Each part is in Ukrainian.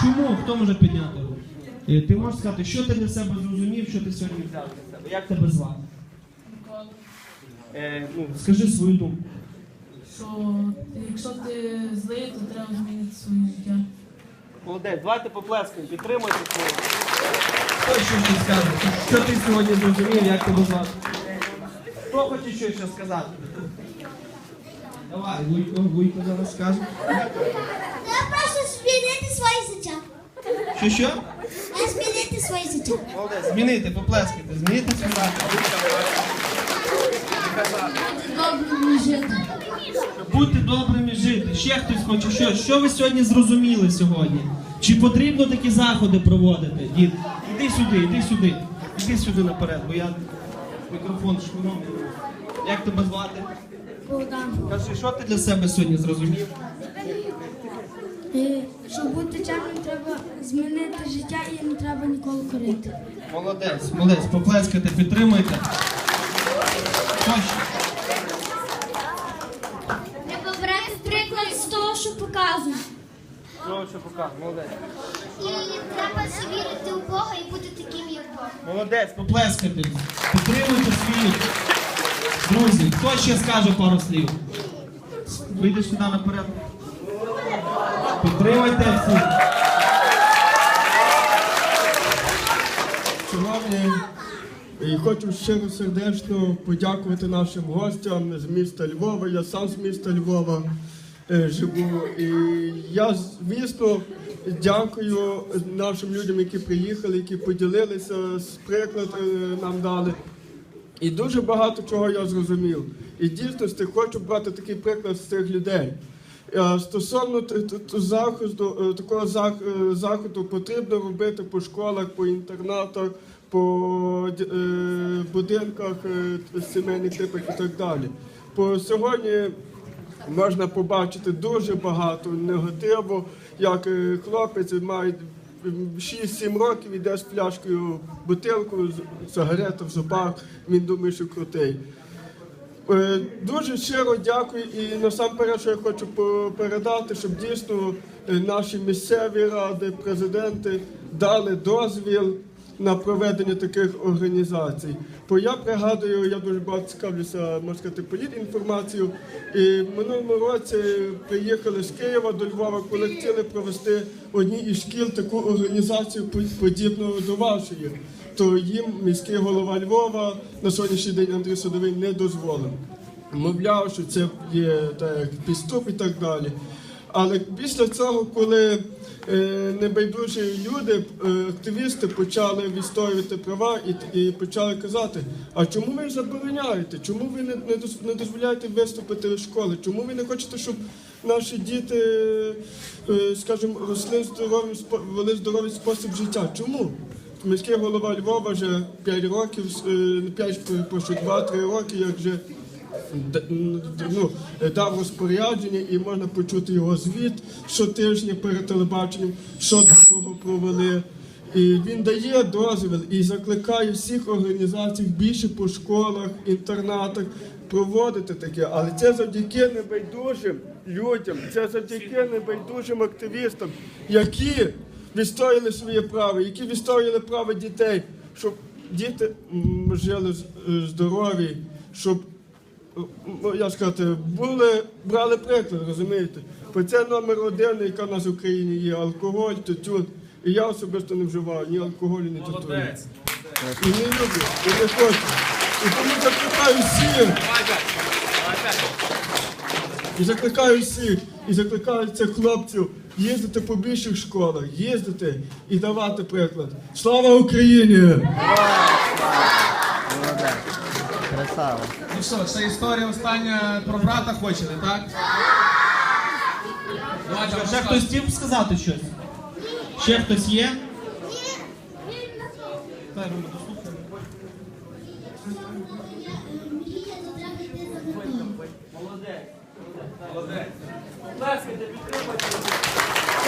Чому? Хто може підняти руку? Е, Ти можеш сказати, що ти для себе зрозумів, що ти сьогодні взяв для себе? Як тебе звати? Е, ну, скажи свою думку. що якщо ти злий, то треба змінити своє життя. Молодець, давайте поплескаємо, підтримуйте свого. Хто ще щось скаже? Що ти сьогодні зрозумів, як тебе звати? Хто хоче щось ще сказати? Давай, Вуйко, Вуйко зараз скаже. Змінити своє життя. Що що? Треба змінити своє життя. Молодець, змінити, поплескайте, змінити своє Добре жити. Бути добрим і жити. Ще хтось хоче що? Що ви сьогодні зрозуміли сьогодні? Чи потрібно такі заходи проводити? Дід, іди сюди, іди сюди. Іди сюди наперед, бо я мікрофон шкуром. Як тебе звати? Богдан. Кажи, що ти для себе сьогодні зрозумів? Щоб бути чемним, треба змінити життя і не треба ніколи корити. Молодець, молодець, поплескайте, підтримуйте. Ще? Треба брати приклад з того, що показує. Що? Молодець. І треба завірити у Бога і бути таким, як Бог. Молодець, поплескайте. Підтримуйте своїх друзів. Хто ще скаже пару слів? Вийди сюди наперед. Підтримуйте всіх. Шановні, і хочу щиро сердечно подякувати нашим гостям з міста Львова. Я сам з міста Львова е, живу. І я, звісно, дякую нашим людям, які приїхали, які поділилися з приклад е, нам дали. І дуже багато чого я зрозумів. І дійсності хочу брати такий приклад з цих людей. Е, Стосовно заходу, е, такого е, заходу потрібно робити по школах, по інтернатах, по е, будинках е, сімейних типах і так далі. По сьогодні можна побачити дуже багато негативу, як е, хлопець має 6-7 років іде з пляшкою бутилку, з- сигарета в зубах, він думає, що крутий. Е, Дуже щиро дякую і насамперед, що я хочу передати, щоб дійсно е, наші місцеві ради, президенти дали дозвіл на проведення таких організацій. Бо я пригадую, я дуже багато цікавлюся, можна сказати, політінформацією. І минулому році приїхали з Києва до Львова, коли хотіли провести одній із шкіл таку організацію по- подібну до вашої то їм міський голова Львова на сьогоднішній день Андрій Садовий не дозволив. Мовляв, що це є так, підступ і так далі. Але після цього, коли е, небайдужі люди, е, активісти почали відстоювати права і, і почали казати, а чому ви забороняєте? Чому ви не, не, не дозволяєте виступити в школи? Чому ви не хочете, щоб наші діти, е, скажімо, росли здоровим спо- вели здоровий спосіб життя? Чому? Міський голова Львова вже 5 років, е, не 5, прошу 2-3 роки, як вже ну, дав розпорядження і можна почути його звіт щотижня перед телебаченням, що такого провели. І він дає дозвіл і закликає всіх організацій більше по школах, інтернатах проводити таке. Але це завдяки небайдужим людям, це завдяки небайдужим активістам, які відстояли своє право, які відстояли право дітей, щоб діти жили е, здорові, щоб ну, я сказати, були, брали приклад, розумієте? Бо це номер один, яка в нас в Україні є алкоголь, тютюн. І я особисто не вживаю ні алкоголю, ні тютюну. І не люблю, і не хочу. І тому закликаю всіх. І закликаю всіх, і закликаю цих хлопців їздити по більших школах, їздити і давати приклад. Слава Україні! Красава. Ну що, це історія остання про брата хочете, так? Давайте Ще хтось хотів сказати щось? Ще хтось є? Так, Рома, дослухай.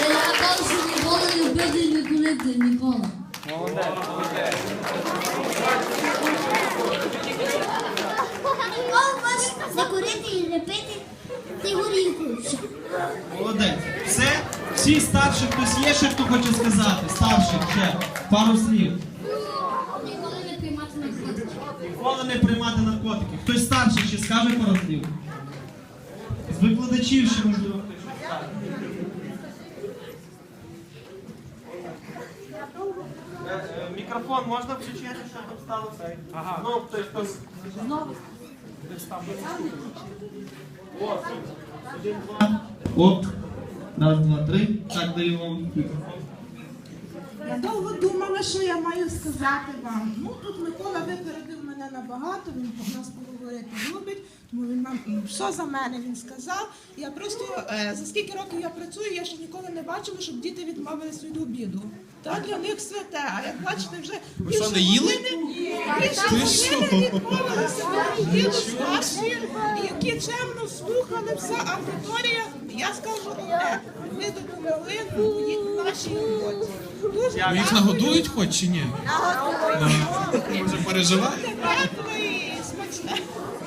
Я казав, що ніколи не вбити не курити, ніколи. Ніколи можна не і не пити ти горілку. Молодець. Все? Всі старші, хтось є ще, хто хоче сказати? Старший, ще. Пару слів. Ніколи не приймати наркотики. Ніколи не приймати наркотики. Хтось старший ще скаже пару слів? З викладачів ще можливо хтось Мікрофон можна включити, щоб там стало цей? Ага. Ну, хтось хтось. Знову. О, один, два. Оп. Раз, два, три. Так, даю вам мікрофон. Я довго думала, що я маю сказати вам. Ну тут Микола випередив мене набагато, він нас поговорити любить, тому він нам все за мене він сказав. Я просто е, за скільки років я працюю, я ще ніколи не бачила, щоб діти відмовились від обіду. Так для них святе. А як бачите, вже Ви що, не їли? Відмовилися від обіду старші, які чемно слухали вся аудиторія. Я скажу одне, ви допомогли нашій роботі. Їх нагодують хоч чи ні? Може переживати?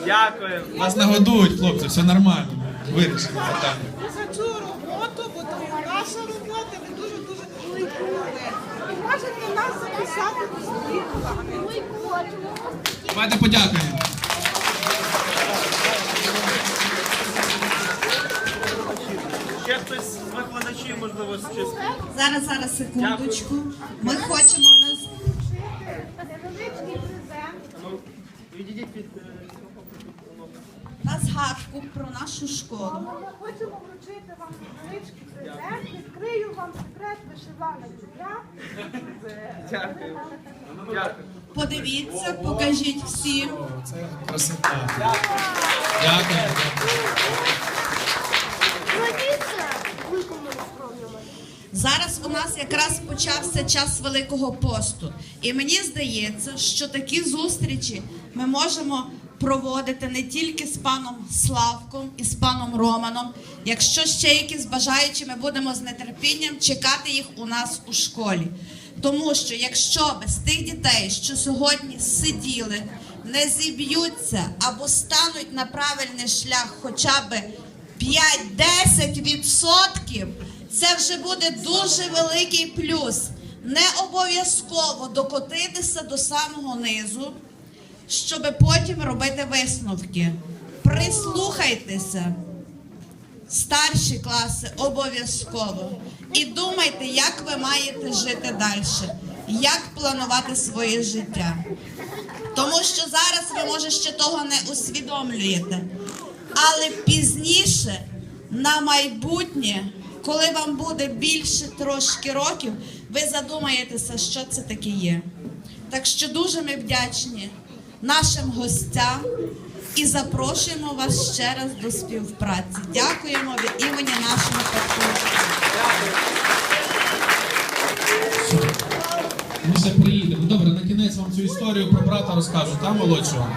Дякую. Вас нагодують, хлопці, все нормально. Вирішили питання. За цю роботу, бо то наша робота, ви дуже-дуже допомогли. І можете нас записати до своїх планів. Давайте подякуємо. Ще хтось з викладачів, можливо, щось. Зараз, зараз, секундочку. Ми хочемо з- презент. Ну, відійдіть від. е, згадку про нашу школу. Ми хочемо вручити вам невеличкий презент. Відкрию вам секрет вишиваних я. Дякую. Дякую. Подивіться, покажіть всім. Це красота. Дякую. Зараз у нас якраз почався час Великого посту. І мені здається, що такі зустрічі ми можемо проводити не тільки з паном Славком і з паном Романом. Якщо ще якісь бажаючі, ми будемо з нетерпінням чекати їх у нас у школі. Тому що якщо без тих дітей, що сьогодні сиділи, не зіб'ються або стануть на правильний шлях хоча б 5-10 відсотків, це вже буде дуже великий плюс. Не обов'язково докотитися до самого низу, щоб потім робити висновки. Прислухайтеся, старші класи обов'язково. І думайте, як ви маєте жити далі, як планувати своє життя. Тому що зараз ви, може, ще того не усвідомлюєте. Але пізніше, на майбутнє, коли вам буде більше трошки років, ви задумаєтеся, що це таке є. Так що дуже ми вдячні нашим гостям і запрошуємо вас ще раз до співпраці. Дякуємо від імені нашого. Ми ще приїдемо. Добре, на кінець вам цю історію про брата розкажу, та молодшого.